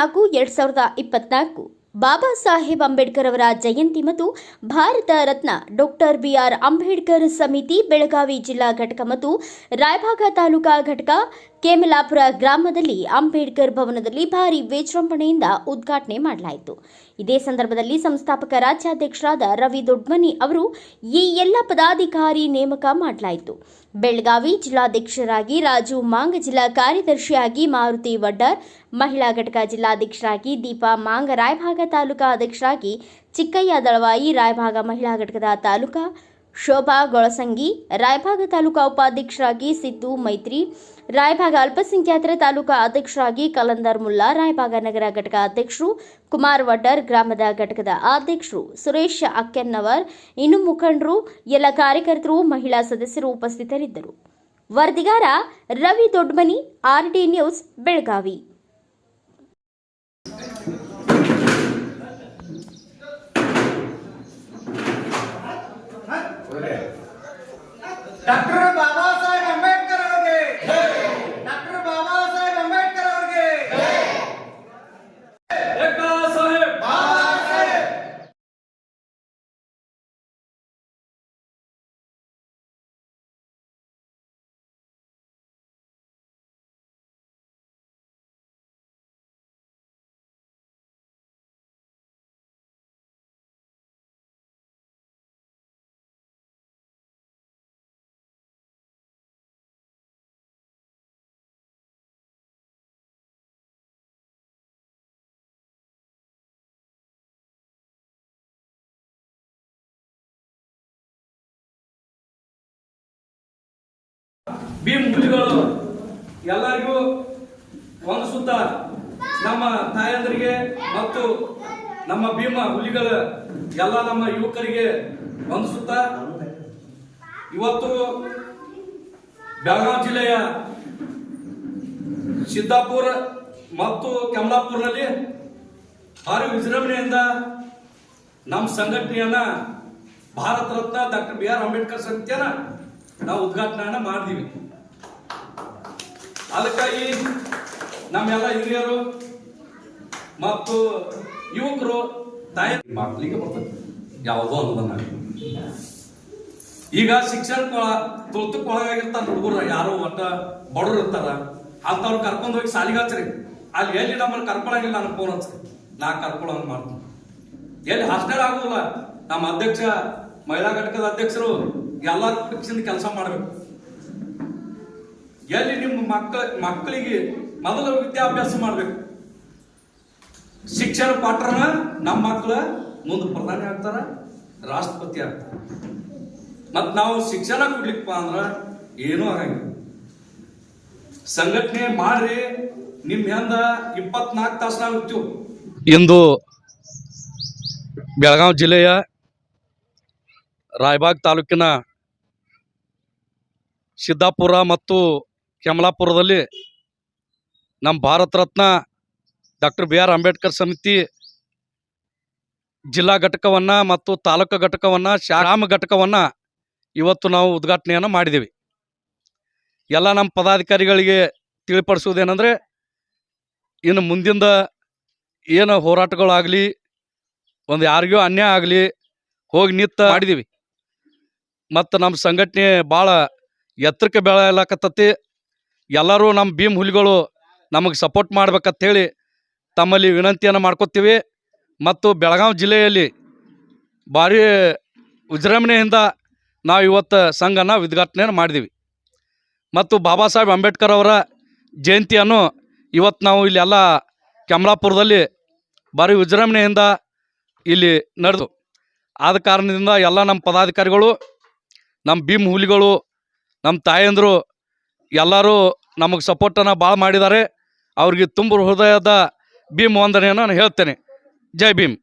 ಎರಡ್ ಎರಡು ಸಾವಿರದ ಇಪ್ಪತ್ನಾಲ್ಕು ಬಾಬಾ ಸಾಹೇಬ್ ಅಂಬೇಡ್ಕರ್ ಅವರ ಜಯಂತಿ ಮತ್ತು Bharat Ratna doctor B R Ambedkar ಸಮಿತಿ ಬೆಳಗಾವಿ ಜಿಲ್ಲಾ ಘಟಕ ಮತ್ತು ರಾಯಭಾಗ ತಾಲೂಕಾ ಘಟಕ ಕೇಮಲಾಪುರ ಗ್ರಾಮದಲ್ಲಿ ಅಂಬೇಡ್ಕರ್ ಭವನದಲ್ಲಿ ಭಾರಿ ವಿಜೃಂಭಣೆಯಿಂದ ಉದ್ಘಾಟನೆ ಮಾಡಲಾಯಿತು. ಇದೇ ಸಂದರ್ಭದಲ್ಲಿ ಸಂಸ್ಥಾಪಕ ರಾಜ್ಯಾಧ್ಯಕ್ಷರಾದ ರವಿ ದೊಡ್ಮನಿ ಅವರು ಈ ಎಲ್ಲ ಪದಾಧಿಕಾರಿ ನೇಮಕ ಮಾಡಲಾಯಿತು. ಬೆಳಗಾವಿ ಜಿಲ್ಲಾಧ್ಯಕ್ಷರಾಗಿ ರಾಜು ಮಾಂಗ ಜಿಲ್ಲಾ ಕಾರ್ಯದರ್ಶಿಯಾಗಿ ಮಾರುತಿ ವಡ್ಡರ್, ಮಹಿಳಾ ಘಟಕ ಜಿಲ್ಲಾಧ್ಯಕ್ಷರಾಗಿ ದೀಪಾ ಮಾಂಗ, ರಾಯಭಾಗ ತಾಲೂಕಾ ಅಧ್ಯಕ್ಷರಾಗಿ ಚಿಕ್ಕಯ್ಯ ದಳವಾಯಿ, ರಾಯಭಾಗ ಮಹಿಳಾ ಘಟಕದ ತಾಲೂಕಾ ಶೋಭಾ ಗೊಳಸಂಗಿ, ರಾಯಭಾಗ ತಾಲೂಕಾ ಉಪಾಧ್ಯಕ್ಷರಾಗಿ ಸಿದ್ದು ಮೈತ್ರಿ, ರಾಯಭಾಗ ಅಲ್ಪಸಂಖ್ಯಾತರ ತಾಲೂಕಾ ಅಧ್ಯಕ್ಷರಾಗಿ ಕಲಂದರ್ ಮುಲ್ಲಾ, ರಾಯಭಾಗ ನಗರ ಘಟಕ ಅಧ್ಯಕ್ಷರು ಕುಮಾರ್ ವಡ್ಡರ್, ಗ್ರಾಮದ ಘಟಕದ ಅಧ್ಯಕ್ಷರು ಸುರೇಶ್ ಅಕ್ಕೆನ್ನವರ್, ಇನ್ನು ಮುಖಂಡರು, ಎಲ್ಲ ಕಾರ್ಯಕರ್ತರು, ಮಹಿಳಾ ಸದಸ್ಯರು ಉಪಸ್ಥಿತರಿದ್ದರು. ವರದಿಗಾರ Ravi Dodmani, RD news, Belagavi. Doctor Baba Bhim ಹುಲಿಗಳು ಎಲ್ಲರಿಗೂ ಒಂದು ಸುತ್ತ ನಮ್ಮ ತಾಯಂದರಿಗೆ ಮತ್ತು ನಮ್ಮ ಭೀಮ ಹುಲಿಗಳ ಎಲ್ಲ ನಮ್ಮ ಯುವಕರಿಗೆ ಒಂದು ಸುತ್ತ. ಇವತ್ತು ಬೆಳಗಾವಿ ಜಿಲ್ಲೆಯ ಸಿದ್ದಾಪುರ ಮತ್ತು ಕಮಲಾಪುರದಲ್ಲಿ ಭಾರಿ ವಿಜೃಂಭಣೆಯಿಂದ ನಮ್ಮ ಸಂಘಟನೆಯನ್ನ Bharat Ratna doctor B R Ambedkar ಸತ್ಯನ ನಾವು ಉದ್ಘಾಟನೆಯನ್ನ ಮಾಡಿದೀವಿ ಅದಕ್ಕಾಗಿ ನಮ್ಮೆಲ್ಲ ಹಿರಿಯರು ಮತ್ತು ಯುವಕರು ತಾಯಿ ಮಕ್ಕಳಿಗೆ ಬರ್ತದೆ. ಯಾವುದೋ ಅನುದಾನ. ಈಗ ಶಿಕ್ಷಣ ತುರ್ತಕ್ಕೊಳಗಾಗಿರ್ತಾರ ಹುಡುಗರು ಯಾರೋ ಒಟ್ಟ ಬಡವ್ರು ಇರ್ತಾರ ಅಂತವ್ರು ಕರ್ಕೊಂಡು ಹೋಗಿ ಶಾಲಿಗೆ ಹಚ್ರಿ. ಅಲ್ಲಿ ಎಲ್ಲಿ ನಮ್ಮನ್ನು ಕರ್ಕೊಳಂಗಿಲ್ಲ ನಾನು ಫೋನ್ ಹಚ್ರಿ. ನಾ ಕರ್ಕೊಳಂಗ್ ಮಾಡ್ತೀನಿ. ಎಲ್ಲಿ ಹಾಸ್ಟೆಲ್ ಆಗೋಲ್ಲ ನಮ್ಮ ಅಧ್ಯಕ್ಷ ಮಹಿಳಾ ಘಟಕದ ಅಧ್ಯಕ್ಷರು ಎಲ್ಲ ಕೆಲಸ ಮಾಡಬೇಕು. ಎಲ್ಲಿ ನಿಮ್ಮ ಮಕ್ಕಳ ಮಕ್ಕಳಿಗೆ ಮೊದಲು ವಿದ್ಯಾಭ್ಯಾಸ ಮಾಡಬೇಕು? ಶಿಕ್ಷಣ ಪಾಠನ ನಮ್ಮ ಮಕ್ಕಳ ಮುಂದೆ ಪ್ರಧಾನಿ ಆಗ್ತಾರ, ರಾಷ್ಟ್ರಪತಿ ಆಗ್ತಾರ. ಮತ್ತು ನಾವು ಶಿಕ್ಷಣ ಕೊಡ್ಲಿಕ್ಕಪ್ಪ ಅಂದ್ರೆ ಏನೂ ಆಗಂಗಿಲ್ಲ. ಸಂಘಟನೆ ಮಾಡ್ರಿ ನಿಮ್ಮ ಹೆಂದ ಇಪ್ಪತ್ನಾಲ್ಕು ತಾಸು ಇಂದು ಬೆಳಗಾವಿ ಜಿಲ್ಲೆಯ ರಾಯಬಾಗ್ ತಾಲೂಕಿನ ಸಿದ್ದಾಪುರ ಮತ್ತು ಕಮಲಾಪುರದಲ್ಲಿ ನಮ್ಮ Bharat Ratna doctor B R Ambedkar ಸಮಿತಿ ಜಿಲ್ಲಾ ಘಟಕವನ್ನು ಮತ್ತು ತಾಲೂಕು ಘಟಕವನ್ನು ಶಾರಾಮ ಘಟಕವನ್ನು ಇವತ್ತು ನಾವು ಉದ್ಘಾಟನೆಯನ್ನು ಮಾಡಿದ್ದೀವಿ ಎಲ್ಲ ನಮ್ಮ ಪದಾಧಿಕಾರಿಗಳಿಗೆ ತಿಳಿಪಡಿಸುವುದೇನೆಂದರೆ, ಇನ್ನು ಮುಂದಿಂದ ಏನು ಹೋರಾಟಗಳಾಗಲಿ, ಒಂದು ಯಾರಿಗೂ ಅನ್ಯಾಯ ಆಗಲಿ ಹೋಗಿ ನಿತ್ತ ಮಾಡಿದ್ದೀವಿ ಮತ್ತು ನಮ್ಮ ಸಂಘಟನೆ ಭಾಳ ಎತ್ತರಕ್ಕೆ ಬೆಳೆಯಲಾಕತ್ತತಿ. ಎಲ್ಲರೂ ನಮ್ಮ ಭೀಮ್ ಹುಲಿಗಳು ನಮಗೆ ಸಪೋರ್ಟ್ ಮಾಡ್ಬೇಕಂತ ಹೇಳಿ ತಮ್ಮಲ್ಲಿ ವಿನಂತಿಯನ್ನು ಮಾಡ್ಕೊತೀವಿ. ಮತ್ತು ಬೆಳಗಾವಿ ಜಿಲ್ಲೆಯಲ್ಲಿ ಭಾರಿ ವಿಜೃಂಭಣೆಯಿಂದ ನಾವು ಇವತ್ತು ಸಂಘನ ಉದ್ಘಾಟನೆಯನ್ನು ಮಾಡಿದ್ದೀವಿ ಮತ್ತು ಬಾಬಾ ಸಾಹೇಬ್ ಅಂಬೇಡ್ಕರ್ ಅವರ ಜಯಂತಿಯನ್ನು ಇವತ್ತು ನಾವು ಇಲ್ಲೆಲ್ಲ ಕಮಲಾಪುರದಲ್ಲಿ ಭಾರಿ ವಿಜೃಂಭಣೆಯಿಂದ ಇಲ್ಲಿ ನಡೆದು ಆದ ಕಾರಣದಿಂದ ಎಲ್ಲ ನಮ್ಮ ಪದಾಧಿಕಾರಿಗಳು, ನಮ್ಮ ಭೀಮ್ ಹುಲಿಗಳು, ನಮ್ಮ ತಾಯಂದರು ಎಲ್ಲರೂ ನಮಗೆ ಸಪೋರ್ಟನ್ನು ಭಾಳ ಮಾಡಿದ್ದಾರೆ. ಅವ್ರಿಗೆ ತುಂಬ ಹೃದಯದ ಭೀಮ್ ವಂದನೆಯನ್ನು ನಾನು ಹೇಳ್ತೇನೆ. ಜೈ ಭೀಮ್.